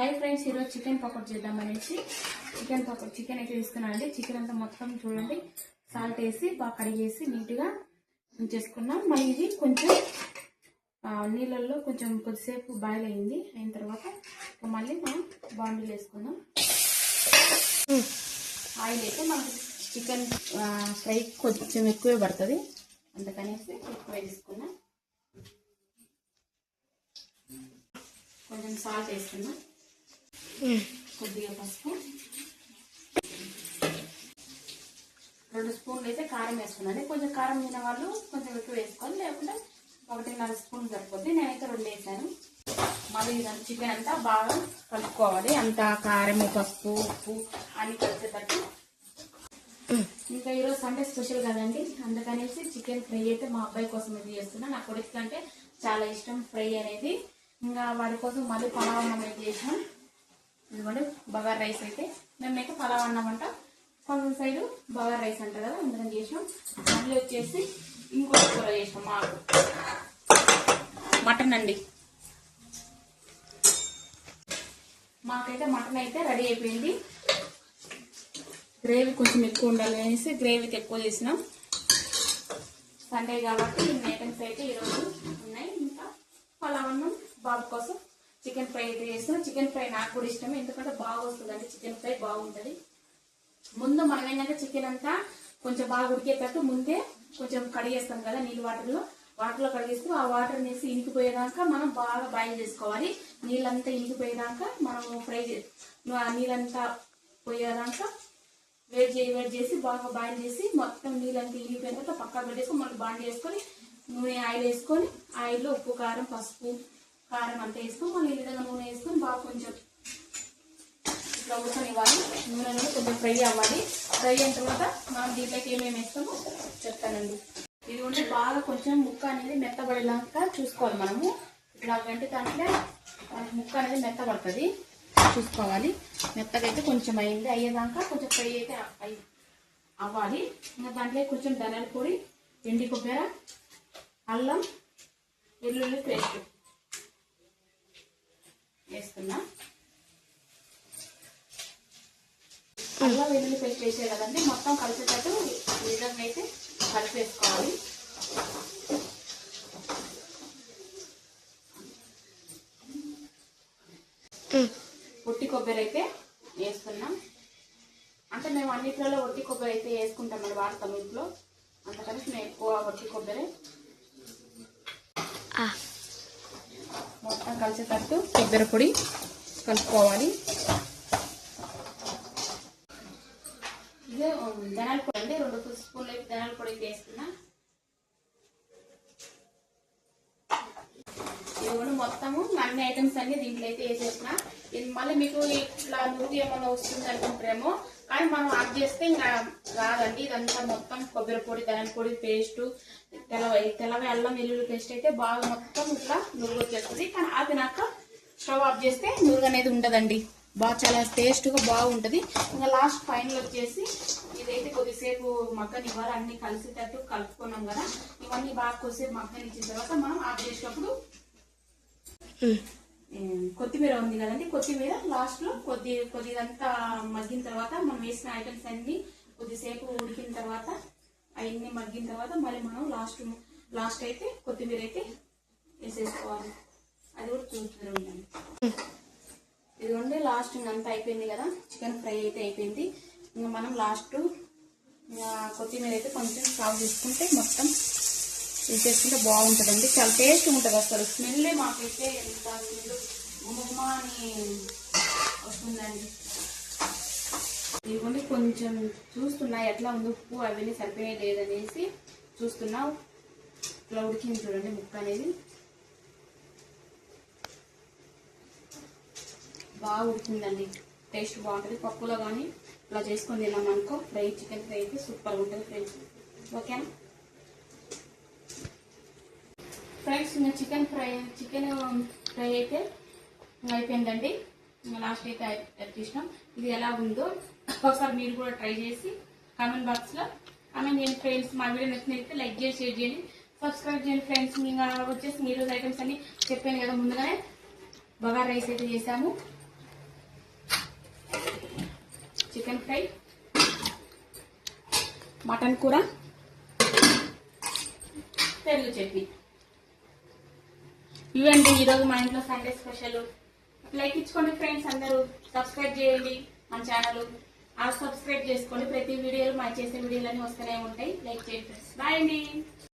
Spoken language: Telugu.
హాయ్ ఫ్రెండ్స్ ఈరోజు చికెన్ పకోడ్ చేద్దాం అనేసి చికెన్ పకోడ్ చికెన్ అయితే తీసుకున్నానండి చికెన్ అంతా మొత్తం చూడండి సాల్ట్ వేసి బాగా కడిగేసి నీట్గా చేసుకున్నాం మళ్ళీ ఇది కొంచెం నీళ్ళల్లో కొంచెం కొద్దిసేపు బాయిల్ అయింది. అయిన తర్వాత మళ్ళీ మనం బాండీలు వేసుకుందాం. ఆయిల్ అయితే మనకు చికెన్ ఫ్రై కొంచెం ఎక్కువే పడుతుంది. అందుకనేసి ఎక్కువ వేసుకున్నాం కొంచెం సాల్ట్ వేసుకున్నాం కొద్దిగా పసుపు. రెండు స్పూన్లు అయితే కారం వేసుకున్నాను. కొంచెం కారం తిన్న వాళ్ళు కొంచెం ఎక్కువ వేసుకొని లేకుంటే ఒకటిన్నర స్పూన్ సరిపోద్ది. నేనైతే రెండు వేసాను. మళ్ళీ ఇదంతా చికెన్ అంతా బాగా కలుపుకోవాలి. అంతా కారం పసుపు ఉప్పు అన్ని కలిసేటట్టు ఇంకా ఈరోజు సండే స్పెషల్ కదండి. అందుకనేసి చికెన్ ఫ్రై అయితే మా అబ్బాయి కోసం ఇది చేస్తున్నా. నా కొడుకు అంటే చాలా ఇష్టం ఫ్రై అనేది. ఇంకా వాడి కోసం మళ్ళీ పలావ్ అనేది అయితే చేసినాం? ఇదిగోండి బగార్ రైస్ అయితే. మేమైతే పలావ్ అన్నం అంట. కొంచెం సైడు బగార్ రైస్ అంటారు కదా అందుకని చేసినాం. మళ్ళీ వచ్చేసి ఇంకొక కూర చేసినాం మాకు. మటన్ అండి. మాకైతే మటన్ అయితే రెడీ అయిపోయింది. గ్రేవీ కొంచెం ఎక్కువ ఉండాలి అనేసి గ్రేవీకి ఎక్కువ చేసినాం. సండే కాబట్టి ఇన్ని ఐటమ్స్ అయితే ఈరోజు ఉన్నాయి. ఇంకా పలావన్నం బాబు కోసం చికెన్ ఫ్రై అయితే చేస్తాను చికెన్ ఫ్రై నాకు కూడా ఇష్టమే. ఎందుకంటే బాగా వస్తుందండి చికెన్ ఫ్రై బాగుంటుంది. ముందు మనం ఏంటంటే చికెన్ అంతా కొంచెం బాగా ఉడికేటట్టు ముందే కొంచెం కడిగేస్తాం కదా నీళ్ళు వాటర్లో. వాటర్లో కడిగేస్తూ ఆ వాటర్ వేసి ఇనికిపోయేదాకా మనం బాగా బాయిల్ చేసుకోవాలి. నీళ్ళంతా ఇనికిపోయేదాకా మనం ఫ్రై చే ఆ నీళ్ళంతా పోయేదాకా వేడి చేయి వేడి చేసి బాగా బాయిల్ చేసి మొత్తం నీళ్ళంతా ఇనిగిపోయిన తర్వాత పక్కన పెట్టేసుకొని మళ్ళీ బాండ్ వేసుకొని నూనె ఆయిల్ వేసుకొని ఆయిల్లో ఉప్పు కారం పసుపు కారం అంతా వేసుకొని మళ్ళీ ఈ విధంగా నూనె వేసుకొని బాగా కొంచెం ఇట్లా ఉడకనివ్వాలి. నూనెలో కొంచెం ఫ్రై అవ్వాలి. ఫ్రై అయిన తర్వాత మనం దీంట్లోకి ఏమేమి వేస్తామో చెప్తానండి. ఇది ఉంటే బాగా కొంచెం ముక్క అనేది మెత్తబడేలాగా చూసుకోవాలి మనము. ఇట్లా వెంటకంటే దాంట్లో ముక్క అనేది మెత్తబడుతుంది. చూసుకోవాలి. మెత్తగా అయితే కొంచెం అయింది. అయ్యేదాకా కొంచెం ఫ్రై అయితే అయ్యి అవ్వాలి. ఇంకా దాంట్లో కొంచెం ధనియాల పొడి ఎండి కొబ్బరి అల్లం వెల్లుల్లి పేస్ట్. వేస్తున్నా. అల్లం వెల్లుల్లి పేస్ట్ వేసే కదండి మొత్తం కలిసేటట్టు విధంగా అయితే కలిపేసుకోవాలి. ఒట్టి కొబ్బరి అయితే వేస్తున్నాం. అంటే మేము అన్నిట్లలో ఒట్టి కొబ్బరి అయితే వేసుకుంటాం మరి వాడతాం ఇంట్లో. అందుకని మేము ఎక్కువ ఒట్టి కొబ్బరి. మొత్తం కలిసేటట్టు కొబ్బరి పొడి కలుపుకోవాలి. ఇదే ధనాల పొడి అండి రెండు స్పూన్లు ధనాల పొడి అయితే వేస్తున్నా కూడా మొత్తము అన్ని ఐటమ్స్ అన్ని దీంట్లో అయితే వేసేసిన. మళ్ళీ మీకు ఇట్లా నూనె ఏమైనా వస్తుంది అనుకుంటారేమో కానీ మనం ఆఫ్ చేస్తే ఇంకా రాదండి. ఇదంతా మొత్తం కొబ్బరి పొడి ధనం పొడి పేస్ట్ తెలవ తెల్లవి అల్లం వెల్లుల్లి పేస్ట్ అయితే బాగా మొత్తం ఇట్లా నురుగు వచ్చేస్తుంది కానీ ఆపినాక స్టవ్ ఆఫ్ చేస్తే నురుగు అనేది ఉండదండి. బాగా చాలా టేస్ట్గా బాగుంటుంది. ఇంకా లాస్ట్ ఫైనల్ వచ్చేసి ఇదైతే కొద్దిసేపు మగ్గనివ్వాలి అన్ని కలిసేటట్టు కలుపుకున్నాం కదా. ఇవన్నీ బాగా కొద్దిసేపు మగ్గనిచ్చిన తర్వాత మనం ఆఫ్ చేసేటప్పుడు కొత్తిమీర ఉంది కదండి కొత్తిమీర లాస్ట్లో కొద్ది కొద్దిదంతా మగ్గిన తర్వాత మనం వేసిన ఐటమ్స్ అన్ని కొద్దిసేపు ఉడికిన తర్వాత అవన్నీ మగ్గిన తర్వాత మళ్ళీ మనం లాస్ట్ లాస్ట్ అయితే కొత్తిమీర అయితే వేసేసుకోవాలి. అది కూడా చూస్తున్నారు ఉండండి ఇదిగోండి లాస్ట్ అంతా అయిపోయింది కదా చికెన్ ఫ్రై అయితే అయిపోయింది. ఇంకా మనం లాస్ట్ కొత్తిమీర అయితే కొంచెం సాగు చేసుకుంటే మొత్తం వేసేసుకుంటే బాగుంటుందండి. చాలా టేస్ట్ ఉంటుంది అసలు స్మెల్లే మాకైతే ఎంత ఉప్మా అని వస్తుందండి ఇదిగోండి కొంచెం చూస్తున్నా ఎట్లా ఉంది ఉప్పు అవన్నీ సరిపోయే లేదనేసి చూస్తున్నా. ఇట్లా ఉడికింది చూడండి ముక్క అనేది. బాగా ఉడికిందండి. టేస్ట్ బాగుంటుంది. పప్పులో కానీ ఇలా చేసుకొని తిన్నాం అనుకో ఫ్రై చికెన్ ఫ్రై అయితే సూపర్ ఉంటుంది ఫ్రెండ్స్. ఓకేనా ఫ్రెండ్స్ ఇంకా చికెన్ ఫ్రై చికెన్ ఫ్రై అయితే అయిపోయిందండి. లాస్ట్ అయితే తీసినాం ఇది ఎలా ఉందో ఒకసారి మీరు కూడా ట్రై చేసి కామెంట్ బాక్స్లో కామెంట్ చేయండి ఫ్రెండ్స్ మా వీడియో నచ్చినైతే లైక్ చేసి షేర్ చేయండి. సబ్స్క్రైబ్ చేయండి ఫ్రెండ్స్ ఇంకా వచ్చేసి మీరు ఐటమ్స్ అన్ని చెప్పాను కదా ముందుగానే. బగార్ రైస్ అయితే చేసాము. చికెన్ ఫ్రై మటన్ కూర. పెరుగు చట్నీ. ఇవండి ఈరోజు మా ఇంట్లో సండే స్పెషల్ లైక్ ఇచ్చుకోండి ఫ్రెండ్స్ అందరూ. సబ్స్క్రైబ్ చేయండి మన ఛానల్. ఆ సబ్స్క్రైబ్ చేసుకోండి ప్రతి వీడియోలు మా చేసే వీడియోలన్నీ వస్తూనే ఉంటాయి. లైక్ చేయండి ఫ్రెండ్స్. బాయ్ అండి.